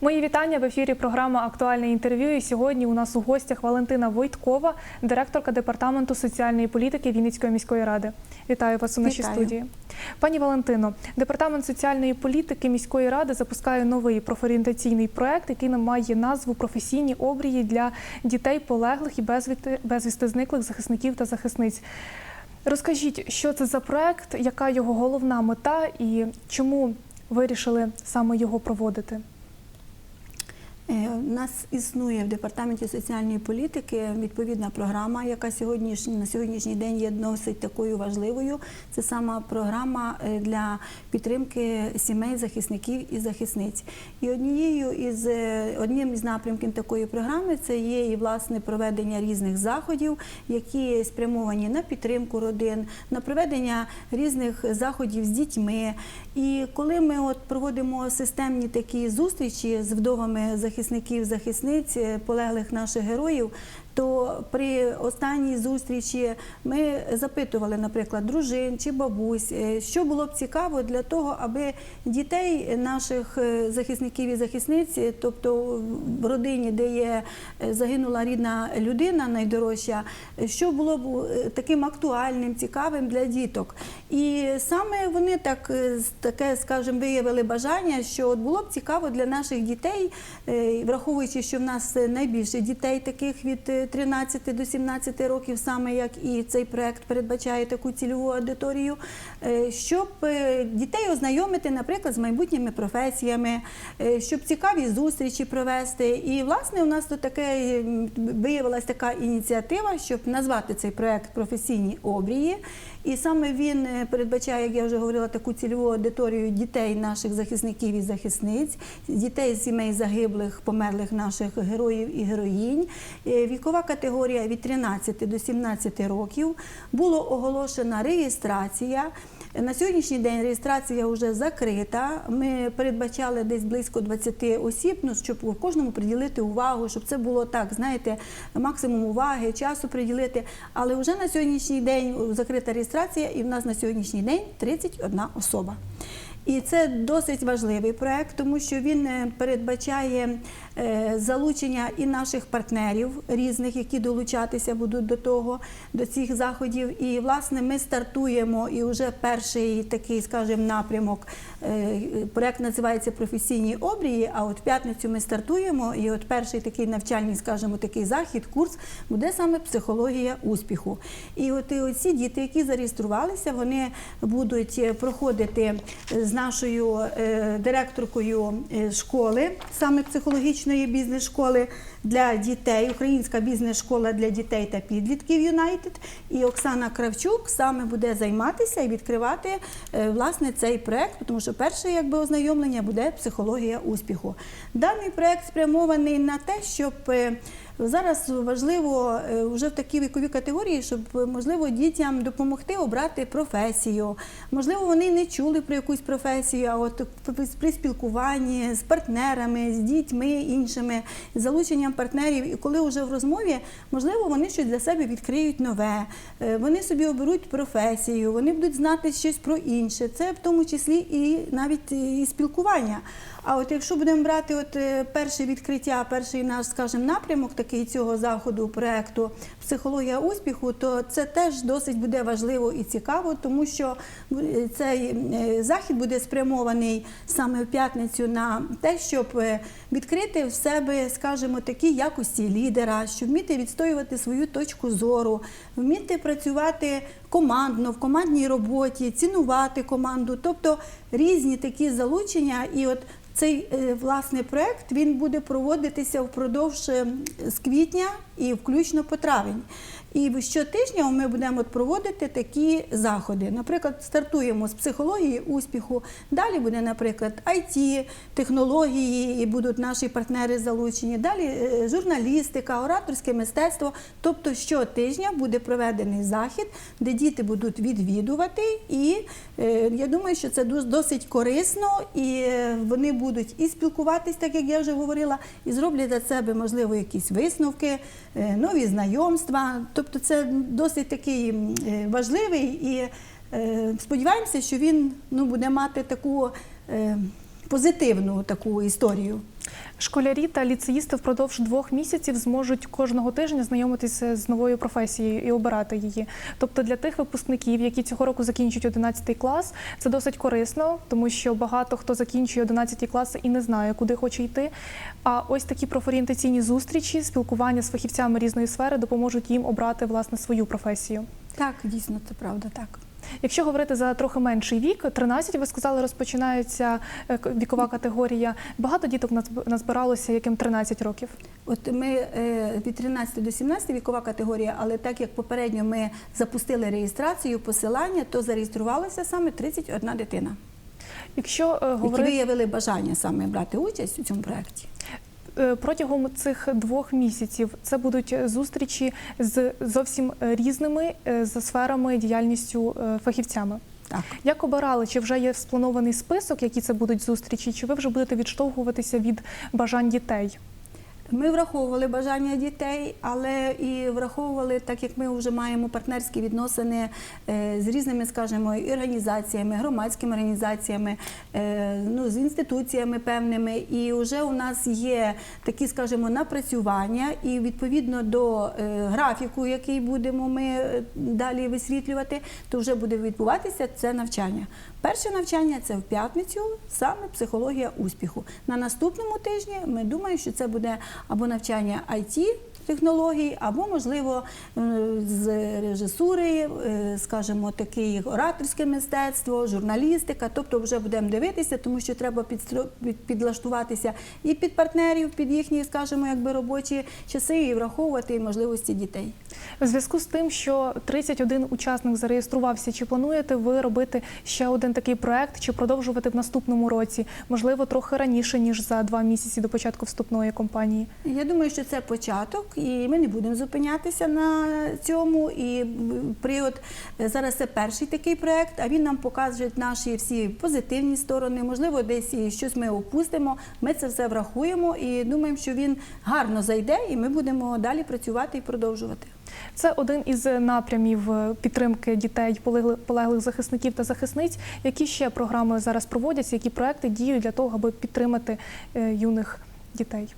Мої вітання в ефірі. Програма Актуальне інтерв'ю. І сьогодні у нас у гостях Валентина Войткова, директорка департаменту соціальної політики Вінницької міської ради. Вітаю вас у нашій Вітаю. студії. Пані Валентино, департамент соціальної політики міської ради запускає новий профорієнтаційний проект, який має назву Професійні обрії для дітей полеглих і безвісти, зниклих захисників та захисниць. Розкажіть, що це за проект, яка його головна мета і чому вирішили саме його проводити? Е, У нас існує в департаменті соціальної політики відповідна програма, яка сьогоднішній на сьогоднішній день є досить такою важливою. Це сама програма е, для підтримки сімей захисників і захисниць. І однією із е, одним із напрямків такої програми це є і власне проведення різних заходів, які спрямовані на підтримку родин, на проведення різних заходів з дітьми. І коли ми от проводимо системні такі зустрічі з вдовами захисників, захисниць, е, полеглих наших героїв, то при останній зустрічі ми запитували, наприклад, дружин чи бабусь, е, що було б цікаво для того, аби дітей наших е, захисників і захисниць, тобто в родині, де є е, загинула рідна людина найдорожча, що було б таким актуальним, цікавим для діток. І саме вони так таке, скажімо, виявили бажання, що от було б цікаво для наших дітей, враховуючи, що в нас найбільше дітей таких від 13 до 17 років, саме як і цей проект передбачає таку цільову аудиторію, е, щоб е, дітей ознайомити, наприклад, з майбутніми професіями, е, щоб цікаві зустрічі провести. І власне у нас тут таке виявилася така ініціатива, щоб назвати цей проект професійні обрії. І саме він е, передбачає, як я вже говорила, таку цільову аудиторію дітей наших захисників і захисниць, дітей з сімей загиблих, померлих наших героїв і героїнь. Е, Вікова категорія від 13 до 17 років. Було оголошена реєстрація. На сьогоднішній день реєстрація вже закрита. Ми передбачали десь близько 20 осіб, ну щоб кожному приділити увагу, щоб це було так, знаєте, максимум уваги, часу приділити. Але вже на сьогоднішній день закрита реєстрація, і в нас на сьогоднішній день 31 особа. І це досить важливий проект, тому що він е, передбачає залучення і наших партнерів різних, які долучатися будуть до того, до цих заходів. І власне ми стартуємо і вже перший такий, скажімо, напрямок. е, Проект називається Професійні обрії. А от в п'ятницю ми стартуємо. І от перший такий навчальний, скажімо, такий захід, курс буде саме психологія успіху. І от і оці діти, які зареєструвалися, вони будуть е, проходити з нашою е, директоркою е, школи, саме психологічної бізнес-школи для дітей, Українська бізнес-школа для дітей та підлітків Юнайтед. І Оксана Кравчук саме буде займатися і відкривати е, власне цей проект, тому що перше якби ознайомлення буде психологія успіху. Даний проект спрямований на те, щоб е, Зараз важливо е, вже в такій віковій категорії, щоб е, можливо дітям допомогти обрати професію. Можливо, вони не чули про якусь професію, а от при спілкуванні з партнерами, з дітьми іншими, з залученням партнерів. І коли вже в розмові, можливо, вони щось для себе відкриють нове, е, вони собі оберуть професію, вони будуть знати щось про інше. Це в тому числі і навіть і спілкування. А от якщо будемо брати от е, перше відкриття, перший наш, скажімо, напрямок такий цього заходу проекту психологія успіху, то це теж досить буде важливо і цікаво, тому що е, цей е, захід буде спрямований саме в п'ятницю на те, щоб відкрити в себе, скажімо, такі якості лідера, щоб вміти відстоювати свою точку зору, вміти працювати командно в командній роботі, цінувати команду, тобто різні такі залучення і от. Цей е, власне проект він буде проводитися впродовж е, з квітня і включно по травень. І щотижня ми будемо проводити такі заходи. Наприклад, стартуємо з психології успіху. Далі буде, наприклад, IT, технології, і будуть наші партнери залучені. Далі е, журналістика, ораторське мистецтво. Тобто щотижня буде проведений захід, де діти будуть відвідувати. І е, я думаю, що це дос- досить корисно, і е, вони будуть і спілкуватись, так як я вже говорила, і зроблять для себе, можливо, якісь висновки, нові знайомства. Тобто це досить такий е, важливий і е, сподіваємося, що він ну, буде мати таку. Позитивну таку історію. Школярі та ліцеїсти впродовж двох місяців зможуть кожного тижня знайомитися з новою професією і обирати її. Тобто для тих випускників, які цього року закінчують 11 клас, це досить корисно, тому що багато хто закінчує 11 класи і не знає, куди хоче йти. А ось такі профорієнтаційні зустрічі, спілкування з фахівцями різної сфери допоможуть їм обрати власне свою професію. Так, дійсно, це правда, так. Якщо говорити за трохи менший вік, 13, ви сказали, розпочинається е, вікова категорія. Багато діток назб- назбиралося, яким 13 років. От ми е, від 13 до 17 вікова категорія, але так як попередньо ми запустили реєстрацію, посилання, то зареєструвалася саме 31 дитина, Якщо е, які говорити виявили бажання саме брати участь у цьому проєкті. Е, протягом цих двох місяців, це будуть е, зустрічі з зовсім різними е, за сферами діяльністю фахівцями. Так. Як обирали, чи вже є спланований список, які це будуть зустрічі, чи ви вже будете відштовхуватися від бажань дітей? Ми враховували бажання дітей, але і враховували, так як ми вже маємо партнерські відносини е, з різними, скажімо, організаціями, громадськими організаціями, е, ну, з інституціями певними. І вже у нас є такі, скажімо, напрацювання, і відповідно до е, графіку, який будемо ми далі висвітлювати, то вже буде відбуватися це навчання. Перше навчання це в п'ятницю, саме психологія успіху. На наступному тижні ми думаємо, що це буде або навчання IT, технологій, або, можливо, з режисури, е, скажімо, таке ораторське мистецтво, журналістика. Тобто вже будемо дивитися, тому що треба підлаштуватися і під партнерів, під їхні, скажімо, якби робочі часи, і враховувати можливості дітей. В зв'язку з тим, що 31 учасник зареєструвався, чи плануєте ви робити ще один такий проект, чи продовжувати в наступному році, можливо, трохи раніше ніж за два місяці до початку вступної кампанії? Я думаю, що це початок, і ми не будемо зупинятися на цьому. І при от е, зараз це перший такий проект, а він нам покаже наші всі позитивні сторони. Можливо, десь і щось ми опустимо. Ми це все врахуємо і думаємо, що він гарно зайде, і ми будемо далі працювати і продовжувати. Це один із напрямів е, підтримки дітей, полегли- полеглих захисників та захисниць. Які ще програми зараз проводяться, які проекти діють для того, аби підтримати е, юних дітей?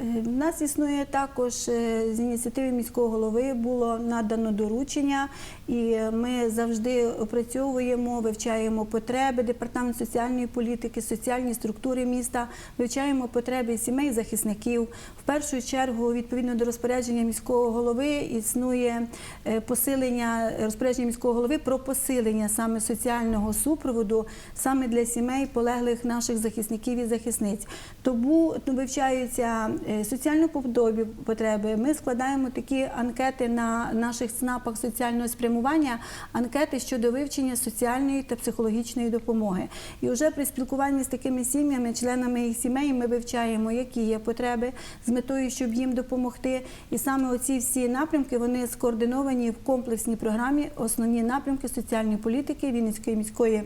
Е, В нас існує також е, з ініціативи міського голови було надано доручення, і ми завжди опрацьовуємо, вивчаємо потреби департамент соціальної політики, соціальні структури міста, вивчаємо потреби сімей захисників. В першу чергу, відповідно до розпорядження міського голови, існує е, посилення розпорядження міського голови про посилення саме соціального супроводу саме для сімей полеглих наших захисників і захисниць. Тому вивчаються е, соціально-побутові потреби. Ми складаємо такі анкети на наших ЦНАПах соціального спрямування, анкети щодо вивчення соціальної та психологічної допомоги. І вже при спілкуванні з такими сім'ями, членами їх сімей, ми вивчаємо, які є потреби з метою, щоб їм допомогти. І саме оці всі напрямки вони скоординовані в комплексній програмі основні напрямки соціальної політики Вінницької міської.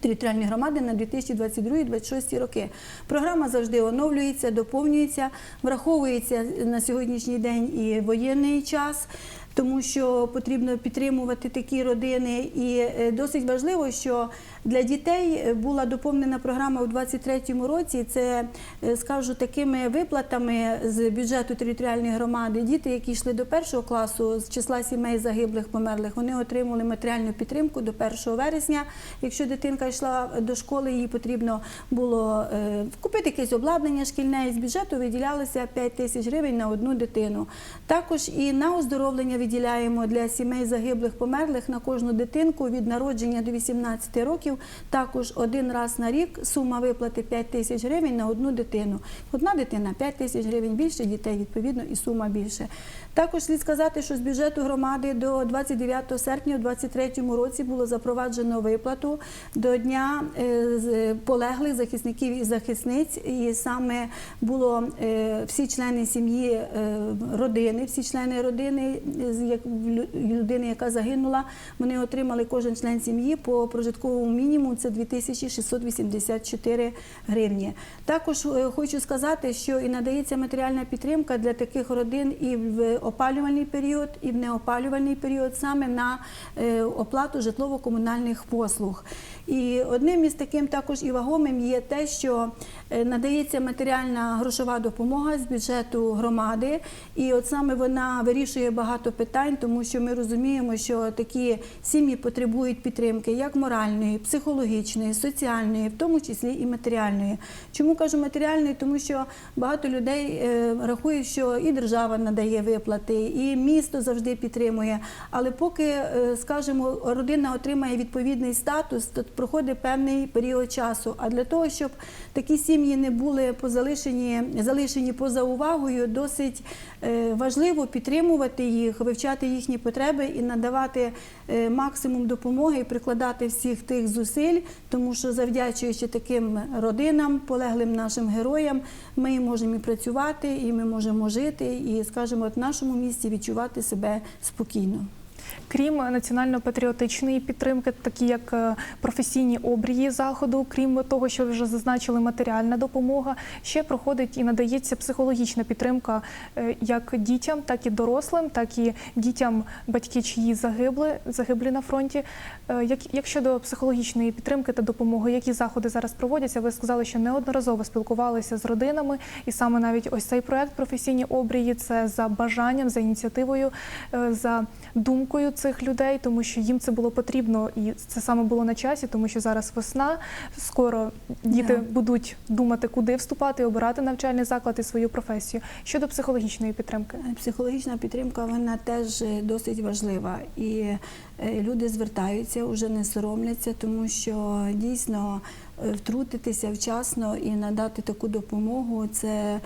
Територіальні громади на 2022-2026 роки. Програма завжди оновлюється, доповнюється, враховується на сьогоднішній день і воєнний час, тому що потрібно підтримувати такі родини. І е, досить важливо, що для дітей була доповнена програма у 2023 році. Це е, скажу такими виплатами з бюджету територіальної громади. Діти, які йшли до першого класу з числа сімей загиблих, померлих, вони отримали матеріальну підтримку до 1 вересня. Якщо дитинка йшла до школи, їй потрібно було е, купити якесь обладнання шкільне і з бюджету виділялося 5 тисяч гривень на одну дитину. Також і на оздоровлення виділяємо для сімей загиблих, померлих на кожну дитинку від народження до 18 років. Також один раз на рік сума виплати 5 тисяч гривень на одну дитину. Одна дитина 5 тисяч гривень більше, дітей відповідно і сума більше. Також слід сказати, що з бюджету громади до 29 серпня у 2023 році було запроваджено виплату до дня е, полеглих захисників і захисниць. І саме було е, всі члени сім'ї е, родини, всі члени родини людини, яка загинула, вони отримали кожен член сім'ї по прожитковому мінімум це 2684 гривні. Також е, хочу сказати, що і надається матеріальна підтримка для таких родин і в опалювальний період, і в неопалювальний період саме на е, оплату житлово-комунальних послуг. І одним із таким також і вагомим є те, що е, надається матеріальна грошова допомога з бюджету громади, і от саме вона вирішує багато питань, тому що ми розуміємо, що такі сім'ї потребують підтримки як моральної, психологічної, соціальної, в тому числі і матеріальної. Чому кажу матеріальної? Тому що багато людей е, рахують, що і держава надає виплати, і місто завжди підтримує. Але поки, е, скажімо, родина отримає відповідний статус, то проходить певний період часу. А для того, щоб такі сім'ї не були позалишені, залишені поза увагою, досить е, важливо підтримувати їх, вивчати їхні потреби і надавати максимум допомоги і прикладати всіх тих зусиль, тому що завдячуючи таким родинам, полеглим нашим героям, ми можемо і працювати, і ми можемо жити, і, скажімо, в нашому місті відчувати себе спокійно. Крім національно-патріотичної підтримки, такі як е, професійні обрії заходу, крім того, що вже зазначили, матеріальна допомога, ще проходить і надається психологічна підтримка е, як дітям, так і дорослим, так і дітям, батьки, чиї загибли, загиблі на фронті. Е, Як, як щодо психологічної підтримки та допомоги, які заходи зараз проводяться? Ви сказали, що неодноразово спілкувалися з родинами, і саме навіть ось цей проект професійні обрії це за бажанням, за ініціативою, за думкою цих людей, тому що їм це було потрібно, і це саме було на часі, тому що зараз весна. Скоро діти Да. будуть думати, куди вступати, обирати навчальний заклад і свою професію. Щодо психологічної підтримки. Психологічна підтримка вона теж е, досить важлива. І е, люди звертаються, вже не соромляться, тому що дійсно е, втрутитися вчасно і надати таку допомогу це.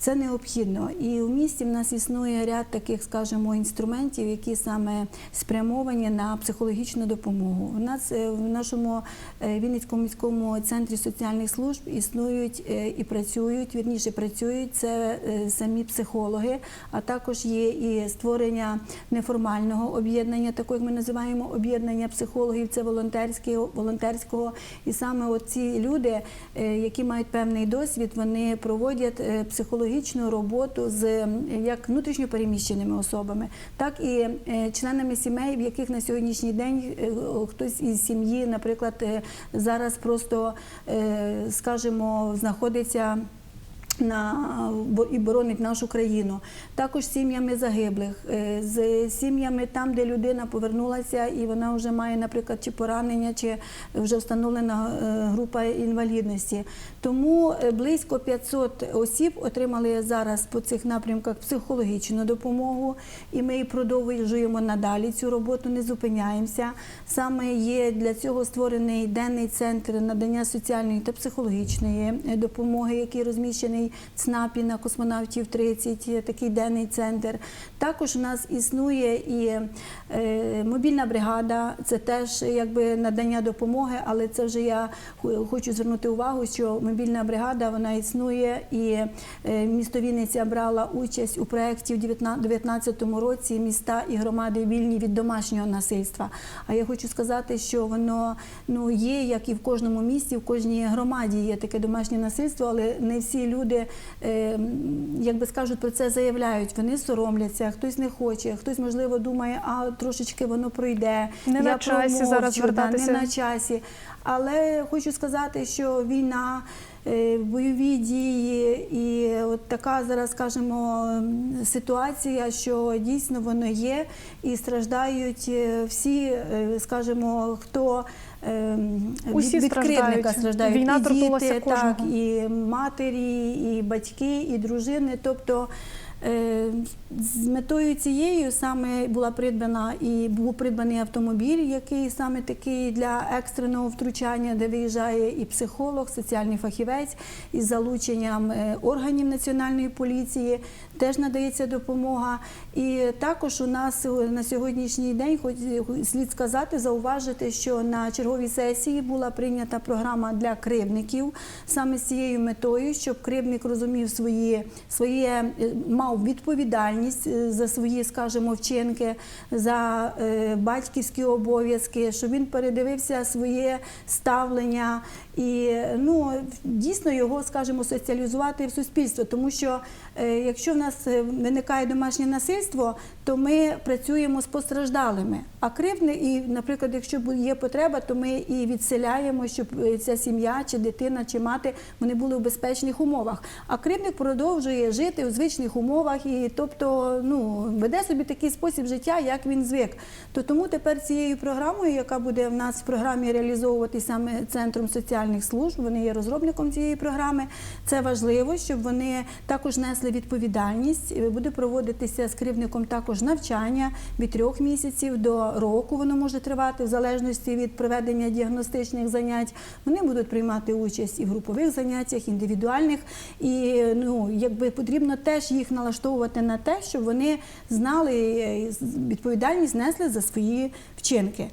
Це необхідно, і в місті в нас існує ряд таких, скажімо, інструментів, які саме спрямовані на психологічну допомогу. У нас е, в нашому е, Вінницькому міському центрі соціальних служб існують е, і працюють, вірніше працюють це самі психологи, а також є і створення неформального об'єднання, такого як ми називаємо об'єднання психологів, це волонтерського, волонтерського. І саме ці люди, які мають певний досвід, вони проводять е, психологічну роботу з як внутрішньо переміщеними особами, так і е, членами сімей, в яких на сьогоднішній день е, хтось із сім'ї, наприклад, е, зараз просто, е, скажімо, знаходиться на і боронить нашу країну. Також сім'ями загиблих, е, з сім'ями там, де людина повернулася, і вона вже має, наприклад, чи поранення, чи вже встановлена е, група інвалідності. Тому е, близько 500 осіб отримали зараз по цих напрямках психологічну допомогу, і ми продовжуємо надалі цю роботу, не зупиняємося. Саме є для цього створений денний центр надання соціальної та психологічної допомоги, який розміщений в ЦНАПі на космонавтів 30, такий денний центр. Також у нас існує і е, мобільна бригада, це теж якби надання допомоги, але це вже я хочу звернути увагу, що мобільна бригада вона існує і е, місто Вінниця брала участь у проєкті в 2019 році міста і громади вільні від домашнього насильства. А я хочу сказати, що воно ну є, як і в кожному місті, в кожній громаді є таке домашнє насильство, але не всі люди, е, як би скажуть, про це заявляють. Вони соромляться, хтось не хоче, хтось можливо думає, а трошечки воно пройде. Не на я часі промовчу, зараз да, не на часі. Але хочу сказати, що війна, е, бойові дії і от така зараз, скажімо, ситуація, що дійсно воно є, і страждають е, всі, скажімо, хто. Е, Усі від, від страждають. страждають Війна і діти, так, і матері, і батьки, і дружини. Тобто е, з метою цією саме була придбана і був придбаний автомобіль, який саме такий для екстреного втручання, де виїжджає і психолог, соціальний фахівець із залученням е, органів національної поліції. Теж надається допомога. І також у нас на сьогоднішній день, хоч слід сказати, зауважити, що на черговій сесії була прийнята програма для кривдників саме з цією метою, щоб кривдник розумів свої, своє, е, мав відповідальність е, за свої, скажімо, вчинки, за е, батьківські обов'язки, щоб він передивився своє ставлення і ну дійсно його, скажімо, соціалізувати в суспільство, тому що е, якщо в нас е, виникає домашнє насильство, то ми працюємо з постраждалими. А кривдне, і, наприклад, якщо є потреба, то ми і відселяємо, щоб е, ця сім'я, чи дитина, чи мати вони були в безпечних умовах. А кривдник продовжує жити у звичних умовах і, тобто, ну веде собі такий спосіб життя, як він звик. То тому тепер цією програмою, яка буде в нас в програмі реалізовуватись саме центром соціальних служб, вони є розробником цієї програми. Це важливо, щоб вони також несли відповідальність. Буде проводитися з кривдником також навчання від трьох місяців до року. Воно може тривати в залежності від проведення діагностичних занять. Вони будуть приймати участь і в групових заняттях, індивідуальних, і ну якби потрібно теж їх налаштовувати на те, щоб вони знали е, відповідальність несли за свої вчинки.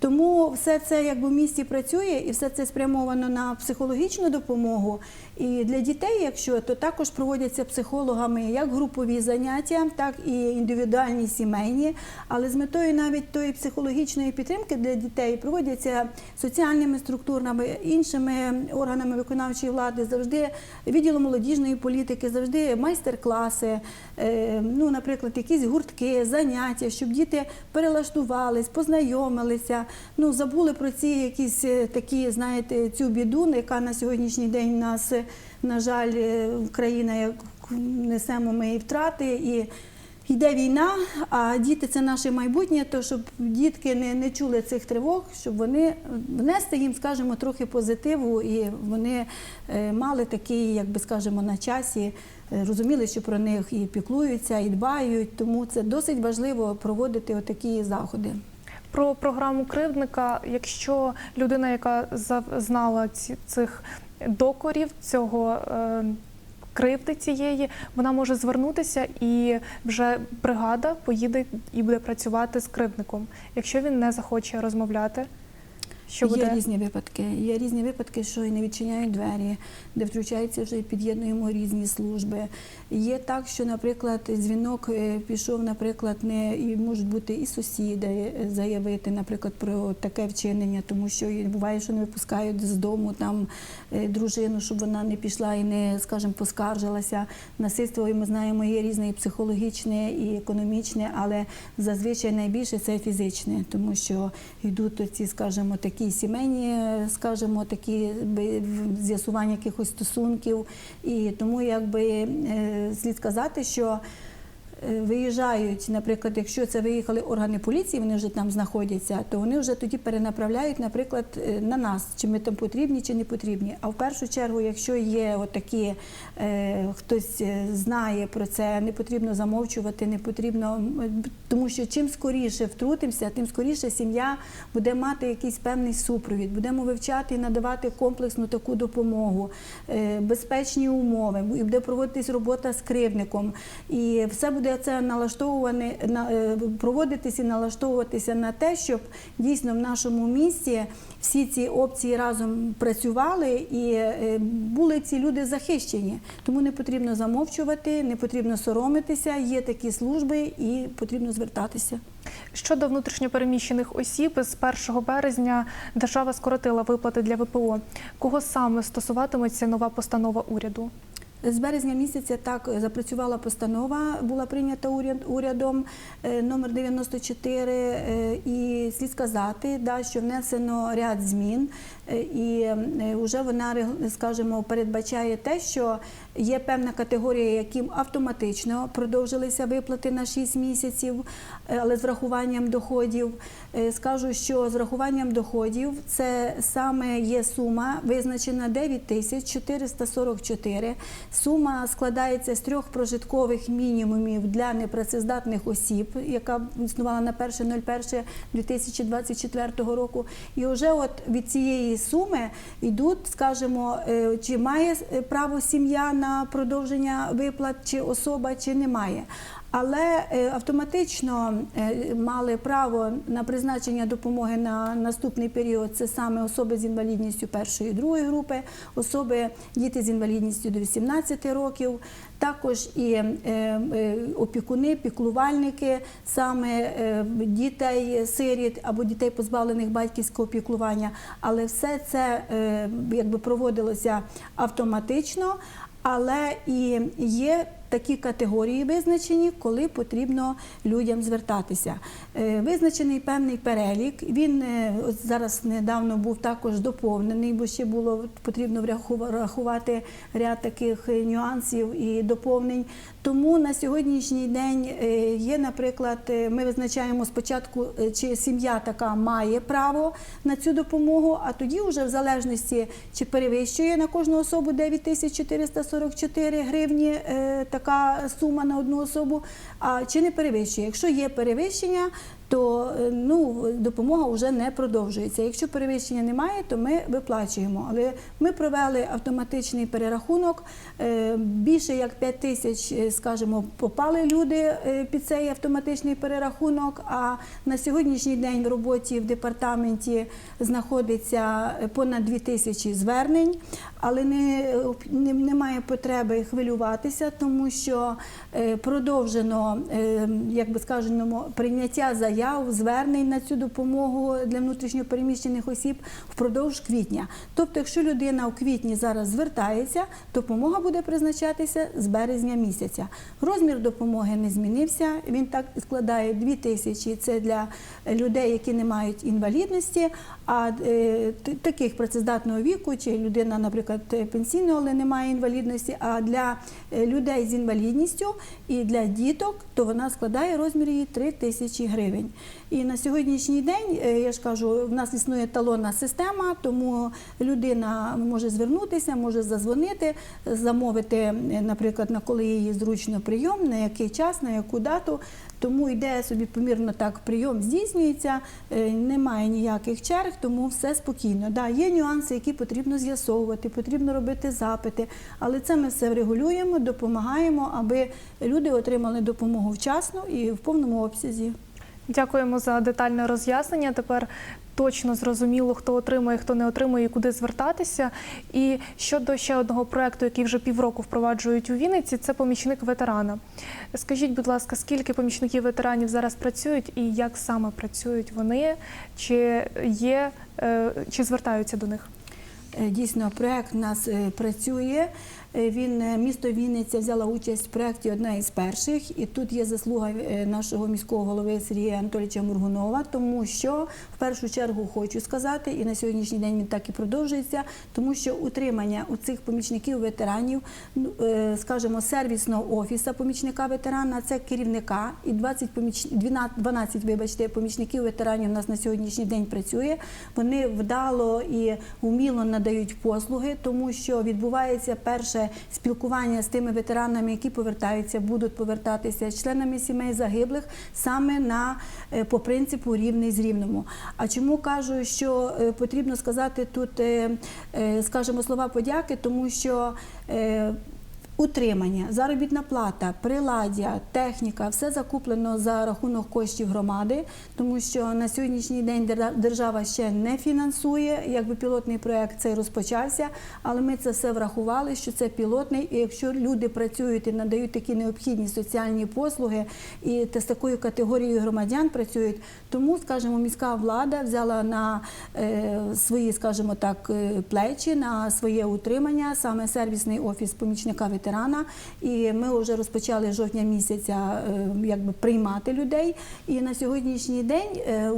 Тому все це якби в місті працює і все це спрямовано на психологічну допомогу. І для дітей, якщо то також проводяться психологами як групові заняття, так і індивідуальні сімейні. Але з метою навіть тої психологічної підтримки для дітей проводяться соціальними структурами, іншими органами виконавчої влади, завжди відділом молодіжної політики, завжди майстер-класи, е, ну, наприклад, якісь гуртки, заняття, щоб діти перелаштувались, познайомилися, ну забули про ці якісь е, такі, знаєте, цю біду, яка на сьогоднішній день нас, е, на жаль, е, країна, несемо ми і втрати. І Йде війна, а діти це наше майбутнє, то щоб дітки не, не чули цих тривог, щоб вони внести їм, скажімо, трохи позитиву, і вони мали такий, як би скажемо, на часі, розуміли, що про них і піклуються, і дбають. Тому це досить важливо проводити отакі заходи. Про програму кривдника, якщо людина, яка знала ці, цих докорів, цього е, кривди цієї, вона може звернутися і вже бригада поїде і буде працювати з кривдником. Якщо він не захоче розмовляти, що Є буде різні випадки. Є різні випадки, що і не відчиняють двері, де втручаються вже і під'єднуємо різні служби. Є так, що, наприклад, дзвінок е, пішов, наприклад, не і можуть бути і сусіди е, заявити, наприклад, про таке вчинення, тому що і буває, що не випускають з дому там е, дружину, щоб вона не пішла і не, скажімо, поскаржилася. Насильство, і ми знаємо, є різне і психологічне, і економічне, але зазвичай найбільше це фізичне, тому що йдуть ці, скажімо, такі сімейні, скажімо, такі з'ясування якихось стосунків. І тому якби слід сказати, що е, виїжджають, наприклад, якщо це виїхали органи поліції, вони вже там знаходяться, то вони вже тоді перенаправляють, наприклад, е, на нас, чи ми там потрібні, чи не потрібні. А в першу чергу, якщо є отакі, е, хтось е, знає про це, не потрібно замовчувати, не потрібно, тому що чим скоріше втрутимося, тим скоріше сім'я буде мати якийсь певний супровід, будемо вивчати і надавати комплексну таку допомогу, безпечні умови, і буде проводитись робота з кривдником. І все буде це налаштовуване на е, і налаштовуватися на те, щоб дійсно в нашому місті всі ці опції разом працювали і е, були ці люди захищені. Тому не потрібно замовчувати, не потрібно соромитися. Є такі служби і потрібно звертатися. щодо внутрішньопереміщених осіб, з 1 березня держава скоротила виплати для ВПО. Кого саме стосуватиметься нова постанова уряду? З березня місяця так запрацювала постанова, була прийнята уряд, урядом е, номер 94, е, і слід сказати, да, що внесено ряд змін, е, і вже вона рег- скажімо, передбачає те, що є певна категорія, яким автоматично продовжилися виплати на 6 місяців, е, але з врахуванням доходів. Е, Скажу, що з врахуванням доходів це саме є сума визначена 9 тисяч 444. Сума складається з трьох прожиткових мінімумів для непрацездатних осіб, яка існувала на 1.01.2024 року. І вже от від цієї суми йдуть, скажімо, е, чи має е, право сім'я на на продовження виплат, чи особа, чи немає. Але е, автоматично е, мали право на призначення допомоги на наступний період. Це саме особи з інвалідністю першої і другої групи, особи діти з інвалідністю до 18 років, також і е, опікуни, піклувальники, саме дітей сиріт або дітей позбавлених батьківського піклування. Але все це якби проводилося автоматично. Але і є такі категорії визначені, коли потрібно людям звертатися. Е, Визначений певний перелік. Він е, зараз недавно був також доповнений, бо ще було потрібно врахувати ряд таких е, нюансів і доповнень. Тому на сьогоднішній день є, наприклад, ми визначаємо спочатку, чи сім'я така має право на цю допомогу, а тоді вже в залежності, чи перевищує на кожну особу 9444 гривні така сума на одну особу, а чи не перевищує. Якщо є перевищення, то е, ну, допомога вже не продовжується. Якщо перевищення немає, то ми виплачуємо. Але ми провели автоматичний перерахунок. Е, Більше як 5 тисяч, е, скажімо, попали люди під цей автоматичний перерахунок. А на сьогоднішній день в роботі в департаменті знаходиться понад 2 тисячі звернень, але не, не, немає потреби хвилюватися, тому що продовжено, як би скажемо, прийняття заяв, звернень на цю допомогу для внутрішньопереміщених осіб впродовж квітня. Тобто, якщо людина у квітні зараз звертається, допомога буде призначатися з березня місяця. Розмір допомоги не змінився. Він так складає 2 тисячі. Це для людей, які не мають інвалідності. А е, таких працездатного віку, чи людина, наприклад, пенсійного, але не має інвалідності. А для е, людей з інвалідністю і для діток, то вона складає розмір її 3 тисячі гривень. І на сьогоднішній день, е, я ж кажу, в нас існує талонна система, тому людина може звернутися, може зазвонити, замовити, е, наприклад, на коли її зручно прийом, на який час, на яку дату. Тому йде собі помірно так, прийом здійснюється, е, немає ніяких черг, тому все спокійно. Да, є нюанси, які потрібно з'ясовувати, потрібно робити запити, але це ми все врегулюємо, допомагаємо, аби люди отримали допомогу вчасно і в повному обсязі. Дякуємо за детальне роз'яснення. Тепер точно зрозуміло, хто отримує, хто не отримує, і куди звертатися. І щодо ще одного проекту, який вже півроку впроваджують у Вінниці, це помічник ветерана. Скажіть, будь ласка, скільки помічників ветеранів зараз працюють і як саме працюють вони? Чи є е, чи звертаються до них? Е, Дійсно, проект у нас е, працює. Е, Він е, місто Вінниця взяла участь в проєкті одна із перших, і тут є заслуга е, нашого міського голови Сергія Анатолійовича Мургунова, тому що в першу чергу хочу сказати, і на сьогоднішній день він так і продовжується, тому що утримання у цих помічників ветеранів, ну, скажімо, сервісного офіса помічника ветерана, це керівника і 20 поміч... 12, 12 вибачте, помічників ветеранів у нас на сьогоднішній день працює. Вони вдало і вміло надають послуги, тому що відбувається перше спілкування з тими ветеранами, які повертаються, будуть повертатися членами сімей загиблих саме на е, по принципу рівний з рівному. А чому кажу, що е, потрібно сказати тут, е, скажімо, слова подяки, тому що. Утримання, заробітна плата, приладдя, техніка все закуплено за рахунок коштів громади, тому що на сьогоднішній день держава ще не фінансує. Якби пілотний проект цей розпочався, але ми це все врахували, що це пілотний. І якщо люди працюють і надають такі необхідні соціальні послуги, і з такою категорією громадян працюють, тому, скажімо, міська влада взяла на е, свої, скажімо так, е, плечі, на своє утримання саме сервісний офіс помічника ветерана. І ми вже розпочали жовтня місяця е, якби приймати людей. І на сьогоднішній день е,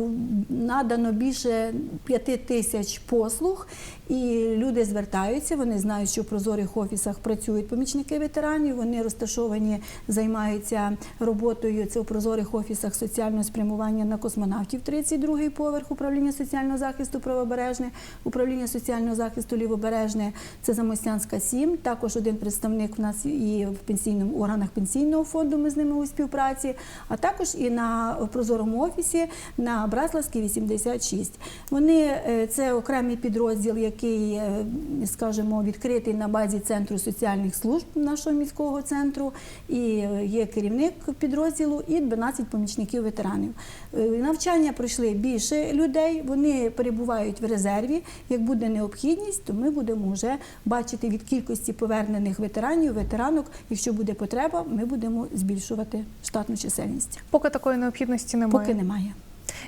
надано більше п'яти тисяч послуг. І люди звертаються, вони знають, що в прозорих офісах працюють помічники ветеранів. Вони розташовані, займаються роботою. Це в прозорих офісах соціального спрямування на космонавтів. 32-й поверх управління соціального захисту правобережне, управління соціального захисту лівобережне. Це Замостянська 7. Також один представник у нас і в пенсійному органах пенсійного фонду. Ми з ними у співпраці, а також і на прозорому офісі на Браславській 86. Вони е, це окремий підрозділ, який, е, скажімо, відкритий на базі центру соціальних служб нашого міського центру. І е, є керівник підрозділу і 12 помічників ветеранів. Е, Навчання пройшли більше людей. Вони перебувають в резерві. Як буде необхідність, то ми будемо вже бачити від кількості повернених ветеранів, ветеранок. Якщо буде потреба, ми будемо збільшувати штатну чисельність. Поки такої необхідності немає. Поки немає.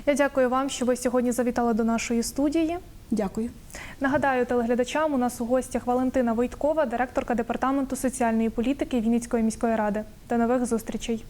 Я дякую вам, що ви сьогодні завітали до нашої студії. Дякую. Нагадаю телеглядачам, у нас у гостях Валентина Войткова, директорка департаменту соціальної політики Вінницької міської ради. До нових зустрічей.